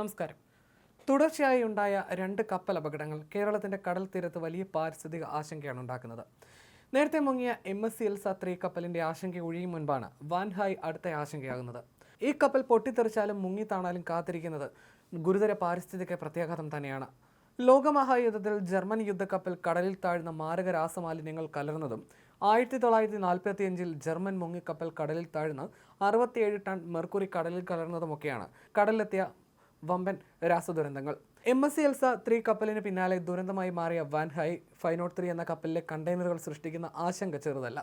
നമസ്കാരം. തുടർച്ചയായി ഉണ്ടായ രണ്ട് കപ്പൽ അപകടങ്ങൾ കേരളത്തിന്റെ കടൽ തീരത്ത് വലിയ പാരിസ്ഥിതിക ആശങ്കയാണ് ഉണ്ടാക്കുന്നത്. നേരത്തെ മുങ്ങിയ എം എസ് സി എൽ സത്രി കപ്പലിന്റെ ആശങ്ക ഒഴിയും മുൻപാണ് വാൻഹായ് അടുത്ത ആശങ്കയാകുന്നത്. ഈ കപ്പൽ പൊട്ടിത്തെറിച്ചാലും മുങ്ങിത്താണാലും കാത്തിരിക്കുന്നത് ഗുരുതര പാരിസ്ഥിതിക പ്രത്യാഘാതം തന്നെയാണ്. ലോകമഹായുദ്ധത്തിൽ ജർമ്മൻ യുദ്ധക്കപ്പൽ കടലിൽ താഴ്ന്ന മാരക രാസമാലിന്യങ്ങൾ കലർന്നതും ആയിരത്തി തൊള്ളായിരത്തി നാൽപ്പത്തി അഞ്ചിൽ ജർമ്മൻ മുങ്ങിക്കപ്പൽ കടലിൽ താഴ്ന്ന് അറുപത്തിയേഴ് ടൺ മെർക്കുറി കടലിൽ കലർന്നതുമൊക്കെയാണ് കടലിലെത്തിയ വമ്പൻ രാസദുരന്തങ്ങൾ. M S C Elsa three കപ്പലിന് പിന്നാലെ ദുരന്തമായി മാറിയ വാൻഹായ് ഫൈവ് നോട്ട് ത്രീ എന്ന കപ്പലിലെ കണ്ടെയ്നറുകൾ സൃഷ്ടിക്കുന്ന ആശങ്ക ചെറുതല്ല.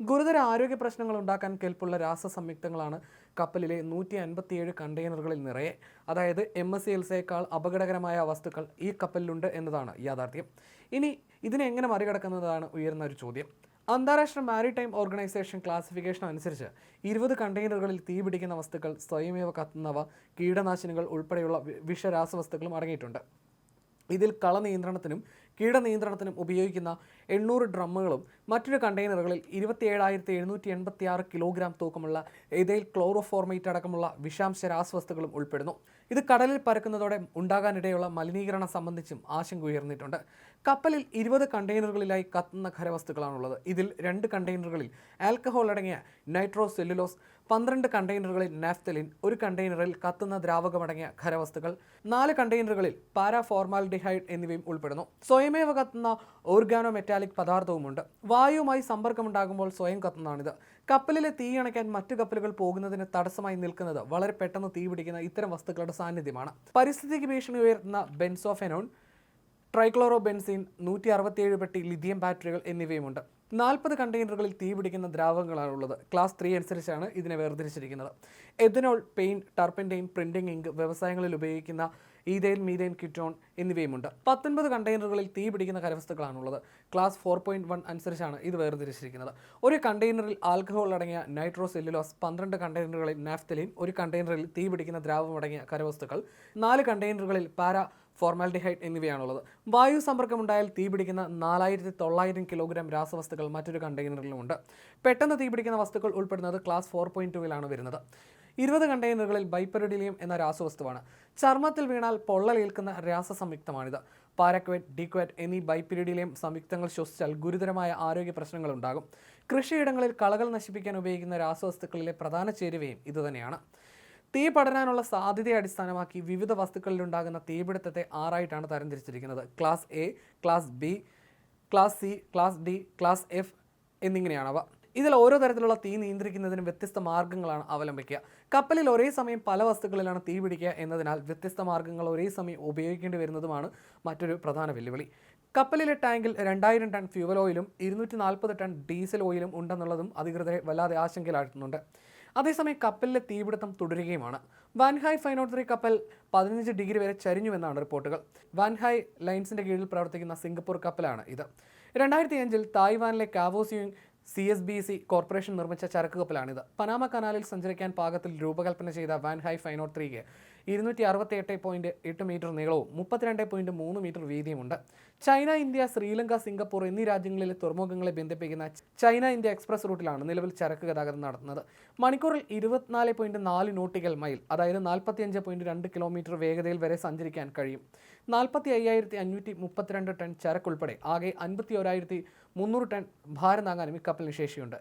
ഗുരുതര ആരോഗ്യ പ്രശ്നങ്ങൾ ഉണ്ടാക്കാൻ കെൽപ്പുള്ള രാസ സംയുക്തങ്ങളാണ് കപ്പലിലെ നൂറ്റി അൻപത്തിയേഴ് കണ്ടെയ്നറുകളിൽ നിറയെ. അതായത് എം എസ് സി എൽസയേക്കാൾ അപകടകരമായ വസ്തുക്കൾ ഈ കപ്പലിലുണ്ട് എന്നതാണ് യാഥാർത്ഥ്യം. ഇനി ഇതിനെ എങ്ങനെ മറികടക്കുന്നതാണ് ഉയരുന്ന ഒരു ചോദ്യം. അന്താരാഷ്ട്ര മാരിടൈം ഓർഗനൈസേഷൻ ക്ലാസിഫിക്കേഷൻ അനുസരിച്ച് ഇരുപത് കണ്ടെയ്നറുകളിൽ തീപിടിക്കുന്ന വസ്തുക്കൾ സ്വയമേവ കത്തുന്നവ കീടനാശിനികൾ ഉൾപ്പെടെയുള്ള വിഷരാസവസ്തുക്കളും അടങ്ങിയിട്ടുണ്ട്. ഇതിൽ കളനിയന്ത്രണത്തിനും കീടനിയന്ത്രണത്തിനും ഉപയോഗിക്കുന്ന എണ്ണൂറ് ഡ്രമ്മുകളും മറ്റൊരു കണ്ടെയ്നറുകളിൽ ഇരുപത്തിയേഴായിരത്തി എഴുന്നൂറ്റി എൺപത്തി ആറ് കിലോഗ്രാം തൂക്കമുള്ള എതൈൽ ക്ലോറോഫോർമേറ്റ് അടക്കമുള്ള വിഷാംശ രാസവസ്തുക്കളും ഉൾപ്പെടുന്നു. ഇത് കടലിൽ പരക്കുന്നതോടെ ഉണ്ടാകാനിടയുള്ള മലിനീകരണം സംബന്ധിച്ചും ആശങ്ക ഉയർന്നിട്ടുണ്ട്. കപ്പലിൽ ഇരുപത് കണ്ടെയ്നറുകളിലായി കത്തുന്ന ഖരവസ്തുക്കളാണുള്ളത്. ഇതിൽ രണ്ട് കണ്ടെയ്നറുകളിൽ ആൽക്കഹോൾ അടങ്ങിയ നൈട്രോ സെല്ലുലോസ് പന്ത്രണ്ട് കണ്ടെയ്നറുകളിൽ നാഫ്തലിൻ ഒരു കണ്ടെയ്നറിൽ കത്തുന്ന ദ്രാവകമടങ്ങിയ ഖരവസ്തുക്കൾ നാല് കണ്ടെയ്നറുകളിൽ പാരാഫോർമാൽഡിഹൈഡ് എന്നിവയും ഉൾപ്പെടുന്നു. സ്വയമേവ കത്തുന്ന ഓർഗാനോ മെറ്റാലിക് പദാർത്ഥവുമുണ്ട്. വായുവുമായി സമ്പർക്കമുണ്ടാകുമ്പോൾ സ്വയം കത്തുന്നതാണിത്. കപ്പലിലെ തീ അണയ്ക്കാൻ മറ്റു കപ്പലുകൾ പോകുന്നതിന് തടസ്സമായി നിൽക്കുന്നത് വളരെ പെട്ടെന്ന് തീ പിടിക്കുന്ന ഇത്തരം വസ്തുക്കളുടെ സാന്നിധ്യമാണ്. പരിസ്ഥിതിക്ക് ഭീഷണി ഉയർത്തുന്ന ബെൻസോഫെനോൺ ട്രൈക്ലോറോ ബെൻസിൻ നൂറ്റി അറുപത്തിയേഴ് പെട്ടി ലിഥിയം ബാറ്ററികൾ എന്നിവയുമുണ്ട്. നാൽപ്പത് കണ്ടെയ്നറുകളിൽ തീ പിടിക്കുന്ന ദ്രാവകങ്ങളാണുള്ളത് ക്ലാസ് ത്രീ അനുസരിച്ചാണ് ഇതിനെ വേർതിരിച്ചിരിക്കുന്നത്. Ethanol paint turpentine printing ink വ്യവസായങ്ങളിൽ ഉപയോഗിക്കുന്ന ഈതൈൽ മീതൈൻ കിറ്റോൺ എന്നിവയുമുണ്ട്. പത്തൊൻപത് കണ്ടെയ്നറുകളിൽ തീ പിടിക്കുന്ന കരവസ്തുക്കളാണുള്ളത്. ക്ലാസ് ഫോർ പോയിന്റ് വൺ അനുസരിച്ചാണ് ഇത് വേർതിരിച്ചിരിക്കുന്നത്. ഒരു കണ്ടെയ്നറിൽ ആൽക്കഹോൾ അടങ്ങിയ നൈട്രോ സെല്ലുലോസ് പന്ത്രണ്ട് കണ്ടെയ്നറുകളിൽ നാഫ്തലിൻ ഒരു കണ്ടെയ്നറിൽ തീ പിടിക്കുന്ന ദ്രാവകം അടങ്ങിയ കരവസ്തുക്കൾ നാല് കണ്ടെയ്നറുകളിൽ പാര ഫോർമാൽഡിഹൈഡ് എന്നിവയാണുള്ളത്. വായു സമ്പർക്കമുണ്ടായാൽ തീപിടിക്കുന്ന നാലായിരത്തി തൊള്ളായിരം കിലോഗ്രാം രാസവസ്തുക്കൾ മറ്റൊരു കണ്ടെയ്നറിലുമുണ്ട്. പെട്ടെന്ന് തീപിടിക്കുന്ന വസ്തുക്കൾ ഉൾപ്പെടുന്നത് ക്ലാസ് ഫോർ പോയിന്റ് ടുവിലാണ് വരുന്നത്. ഇരുപത് കണ്ടെയ്നറുകളിൽ ബൈപ്പറിഡിലിയം എന്ന രാസവസ്തുവാണ്. ചർമ്മത്തിൽ വീണാൽ പൊള്ളലേൽക്കുന്ന രാസസംയുക്തമാണിത്. പാരക്വേറ്റ് ഡിക്വേറ്റ് എന്നീ ബൈപ്പിരിഡിലിയം സംയുക്തങ്ങൾ ശ്വസിച്ചാൽ ഗുരുതരമായ ആരോഗ്യ പ്രശ്നങ്ങൾ ഉണ്ടാകും കൃഷിയിടങ്ങളിൽ കളകൾ നശിപ്പിക്കാൻ ഉപയോഗിക്കുന്ന രാസവസ്തുക്കളിലെ പ്രധാന ചേരുവയും ഇതുതന്നെയാണ്. തീ പടരാനുള്ള സാധ്യതയെ അടിസ്ഥാനമാക്കി വിവിധ വസ്തുക്കളിലുണ്ടാകുന്ന തീപിടുത്തത്തെ ആറായിട്ടാണ് തരംതിരിച്ചിരിക്കുന്നത്. Class A class B class C class D class F എന്നിങ്ങനെയാണവ ഇതിൽ ഓരോ തരത്തിലുള്ള തീ നിയന്ത്രിക്കുന്നതിനും വ്യത്യസ്ത മാർഗങ്ങളാണ് അവലംബിക്കുക. കപ്പലിൽ ഒരേ സമയം പല വസ്തുക്കളിലാണ് തീ പിടിക്കുക എന്നതിനാൽ വ്യത്യസ്ത മാർഗങ്ങൾ ഒരേ സമയം ഉപയോഗിക്കേണ്ടി വരുന്നതുമാണ് മറ്റൊരു പ്രധാന വെല്ലുവിളി. കപ്പലിലെ ടാങ്കിൽ രണ്ടായിരം ടൺ ഫ്യൂവൽ ഓയിലും ഇരുന്നൂറ്റി നാൽപ്പത് ടൺ ഡീസൽ ഓയിലും ഉണ്ടെന്നുള്ളതും അധികൃതരെ വല്ലാതെ ആശങ്കയിലാഴ്ത്തുന്നുണ്ട്. അതേസമയം കപ്പലിലെ തീപിടുത്തം തുടരുകയുമാണ്. വാൻഹായ് ഫൈവ് ത്രീ കപ്പൽ പതിനഞ്ച് ഡിഗ്രി വരെ ചരിഞ്ഞുവെന്നാണ് റിപ്പോർട്ടുകൾ. വാൻഹായ് ലൈൻസിന്റെ കീഴിൽ പ്രവർത്തിക്കുന്ന സിംഗപ്പൂർ കപ്പലാണ് ഇത്. രണ്ടായിരത്തി അഞ്ചിൽ തായ്വാനിലെ Kaohsiung C S B C corporation നിർമ്മിച്ച ചരക്ക് കപ്പലാണിത്. പനാമ കനാലിൽ സഞ്ചരിക്കാൻ പാകത്തിൽ രൂപകൽപ്പന ചെയ്ത വാൻഹായ് ഫൈവ് നോട്ട് ത്രീക്ക് ഇരുന്നൂറ്റി അറുപത്തി എട്ട് പോയിന്റ് എട്ട് മീറ്റർ നീളവും മുപ്പത്തിരണ്ട് പോയിന്റ് മൂന്ന് മീറ്റർ വീതിയുമുണ്ട്. ചൈന ഇന്ത്യ ശ്രീലങ്ക സിംഗപ്പൂർ എന്നീ രാജ്യങ്ങളിലെ തുറമുഖങ്ങളെ ബന്ധിപ്പിക്കുന്ന ചൈന ഇന്ത്യ എക്സ്പ്രസ് റൂട്ടിലാണ് നിലവിൽ ചരക്ക് ഗതാഗതം നടത്തുന്നത്. മണിക്കൂറിൽ ഇരുപത്തിനാല് പോയിന്റ് നാല് നോട്ടിക്കൽ മൈൽ അതായത് നാൽപ്പത്തിയഞ്ച് പോയിന്റ് രണ്ട് കിലോമീറ്റർ വേഗതയിൽ വരെ സഞ്ചരിക്കാൻ കഴിയും. നാൽപ്പത്തി അയ്യായിരത്തി അഞ്ഞൂറ്റി മുപ്പത്തിരണ്ട് ടൺ ചരക്കുൾപ്പെടെ ആകെ അൻപത്തി ഒരായിരത്തി മുന്നൂറ് ടൺ ഭാരം താങ്ങാനും ഈ കപ്പലിന് ശേഷിയുണ്ട്.